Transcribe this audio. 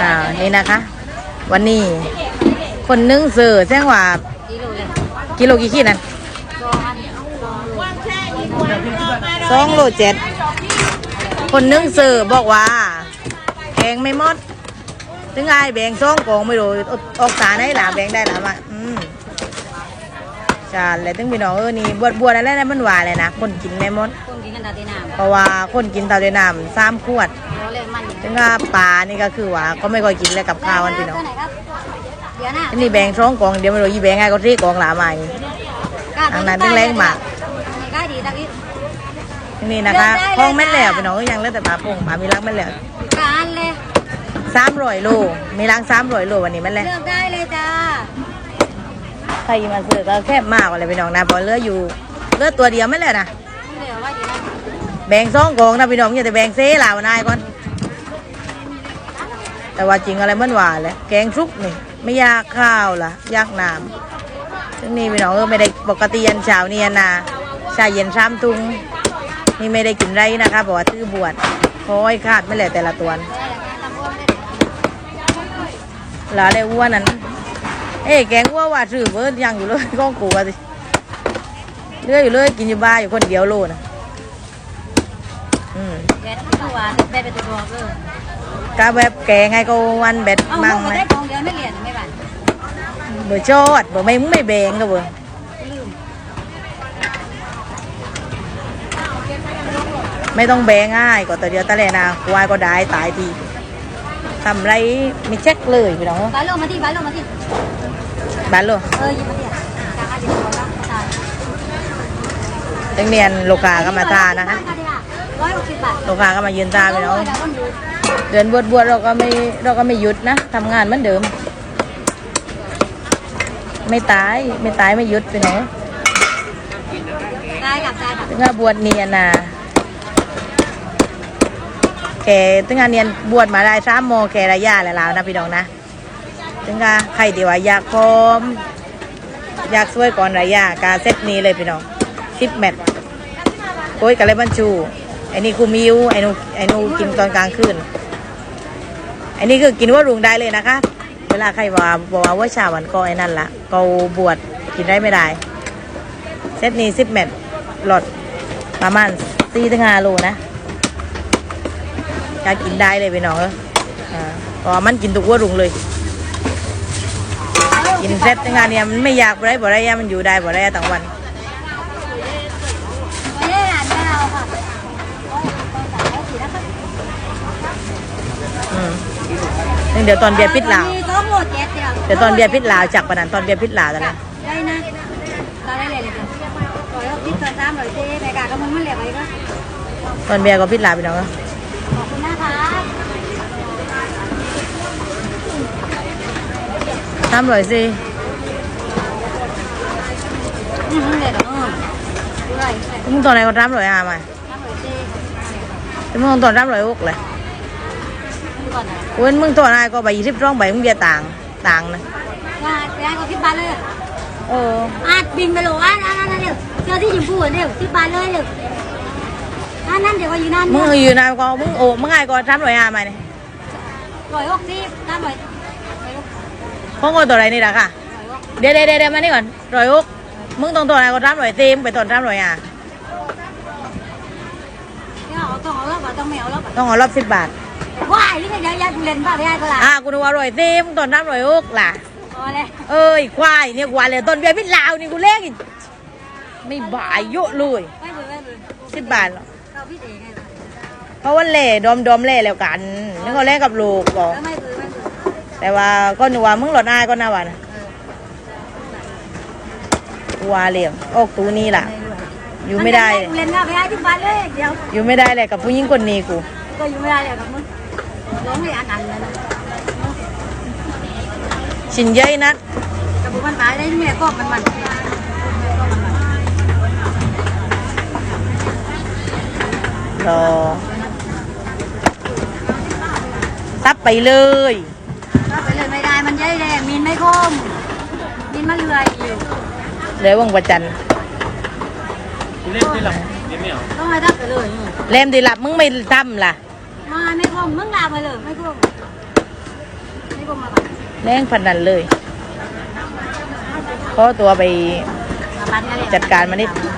อ่านี่นะคะ วันนี้ คนนึ่งเสือแจ้งว่ากิโลกี่ขีดนั่นสองโลเจ็ดคนนึ่งเสือบอกว่าแพงไม่หมดถึงไงแบ่งสองกองไม่รู้ออกสาให้หลาแบ่งได้หลามาอืม จานเลยถึงพี่น้องเออนี่บวชบวชอะไรนะมันหวานเลยนะคนกินไม่หมด คนกินกันตาตีน้ำเพราะว่าคนกินเต่าเดนน้ำสามขวดเราเล่นมันถึงว่าปลานี่ก็คือว่าก็ไม่ค่อยกินเลยกับข้าวมันพี่น้องตัวไหนครับเดี๋ยวนะอันนี้แบ่งสองกองเดี๋ยวไม่รู้ยี่แบ่งไงก็ที่กองหลามาอีกอันนั้นเป็นแรงหมากกล้าดีตะกี้นี่นะคะเลือกได้เลยคลองแม่นแล้วจ้าพี่น้องก็ยังเหลือแต่ปลาพงปลามีรักแม่นแล้วการเลยสามร้อยโลมีรังสามร้อยโลวันนี้แม่นแล้วเลือกได้เลยจ้า ใครมาซื้อก็แคบมากกว่าเลยพี่น้องนะเพอเหลืออยู่เหลือตัวเดียวแม่นแล้วนะเดี๋ยวว่าดีนะแบ่งสองกองนะพี่น้องอย่าแต่แบ่งเซ่หลาวนายก่อน แต่ว่าจริงอะไรมันหวานแหละแกงซุปนี่ไม่ยากข้าวล่ะ ยากน้ำซึ่งนี่พี่น้องเออไม่ได้ปกติยันเช้านี่ยันนาชาเย็นชามตุงนี่ไม่ได้กินไรนะคะบอกว่าตื้อบวชคอยขาดไม่แหละแต่ละตัวหลาเลยอ้วนนั้น เอ้ยแกงอ้วนว่าซื้อเบิร์ดยังอยู่เลยก้องกูอะสิเลื่อยอยู่เลยกินอยู่บ้านอยู่คนเดียวโลนะอืมแบดตัวแบดเป็นตัวบอกเลยก็แบบแกงไงก็วันแบบเอามั่งมาไหมได้กองเดียวไม่เหรียญไม่บานเบอร์ชอดเบอร์ไม่มึงไม่แบ่งก็เบอร์ลืมไม่ต้องแบ่งง่ายก็ตัวเดียวตะแลนะควายก็ได้ตายที ทำไรไม่เช็คเลยพี่น้องบาลงมาที่บาลงมาที่บ้านโลเออหยิบมาที่กาคาดิโแล้วตายจังเนียนโลกาก็มาทานนะคะร้อยหกสิบบาทโลกาก็มายืนตาพี่น้องเดี๋ยวต้องดูเดือนบวชบวชเราก็ไม่เราก็ไม่หยุดนะทำงานเหมือนเดิม ไม่ตายไม่ตายไม่หยุดไปไหนได้กับได้กับถึงว่าบวชเนียนนะ แกถึงงานเนียนบวชมาได้สามโมแกระยะแล้วนะพี่น้องนะถึงว่าใครดีว่าอยากพร้อม อยากช่วยก่อนระยะการเซตนี้เลยพี่น้องสิบแมตโอ้ยกับเลยบรรจูไอ้นี่คูมิวไอ้นูไอ้นูกินตอนกลางคืนไอ้นี่คือกินว่ารุงได้เลยนะคะ เวลาใครว่าบอกว่าว่าชาวันก็ไอ้นั่นละก็บวชกินได้ไม่ได้เซตนี้สิบแมตหลอดประมาณสี่ถึงห้าโลนะ อยากกินได้เลยพี่น้องเอออ่าเพราะว่ามันกินทุกวัวรุงเลย กินเซตงานเนี่ยมันไม่อยากบ่ได้บ่ได้ยามันอยู่ได้บ่ได้ทั้งวันไม่ได้อ่านไม่เอาค่ะอืมซึ่งเดี๋ยวตอนเบียร์พิษลาวมีสองโหลดเจ็ดเดียวเดี๋ยวตอนเบียร์พิษลาวจากปะนันตอนเบียร์พิษลาวตอนนั้นได้นะตอนได้เลยเลยร้อยหกสิบตอนสามร้อยเจ๊ในการก็มึงมันเหลือไปก็ตอนเบียร์ก็พิษลาวพี่น้องเอ้ย ขอบคุณนะคะ สามร้อยสี่อืมเหลือเออด้วยมึงตอนไหนก็สามร้อยห้ามาสามร้อยเจ๊แต่มึงตอนสามร้อยหกเลยดูก่อนนะเว้นมึงตอนไหนก็ใบยี่สิบสองใบมึงเบียร์ต่างต่างนะว่าไปให้เขาสิบบาทเลยเอออาดบินไปโหลอะนั่นนั่นเดี๋ยวเจอที่ยิมพูเดี๋ยวสิบบาทเลยเดี๋ยวนั่นนั่นเดี๋ยวว่าอยู่นั่นมึงอยู่นานก็มึงโอ้มึงไงก็สามร้อยห้ามาเนี่ยร้อยหกสิบสามร้อย เขาก็ตัวไหนนี่แหละค่ะ เดี๋ยวเดี๋ยวเดี๋ยวมานี่ก่อนร้อยหกมึงต้องตัวไหนก็สามร้อยสี่มึงไปตอนสามร้อยห้าเนี่ยเอาต้องเอาแล้วว่าต้องไม่เอาแล้วต้องเอารอบสิบบาทว้ายนี่ก็ยังยังเล่นบ้าไม่ได้ก็ล่ะอ่ากูนึกว่าร้อยสี่มึงตอนสามร้อยหกล่ะพอเลยเอ้ยควายเนี่ยกว่าเลยต้นเบียร์พิษลาวนี่กูเล่นอีกไม่บ่ายเยอะเลยไม่เบื่อไม่เบื่อสิบบาทหรอกเราพี่เองไงเพราะว่าเล่ดอมดอมเล่แล้วกันนี่เขาเล่นกับลูกบอก แต่ว่าก็นึกว่ามึงหลอดอายก็น่าว่านะกูว่าเลี้ยงออกตูนี่ล่ะ อยู่ไม่ได้เลยเล่นบ้าไม่ได้ที่บ้านเลยเดี๋ยวอยู่ไม่ได้เลยกับผู้หญิงคนนี้กู ก็อยู่ไม่ได้เลยกับมึงร้องให้อันอันเลยชินเย้ยนัดกับบุมันตายได้เนี่ยก็มันมันรอซับไปเลย คมมินมันเลื่อยอยู่เลยวังประจันเล่นได้หรอเล่นไม่เอาต้องให้ทักไปเลยเล่มดีหลับมึงไม่ทำล่ะมาไม่คมมึงลาไปเลยไม่คมมมาบ้างแรงพันนันเลยขอตัวไปมาบ้านกันเลยจัดการมานิดเ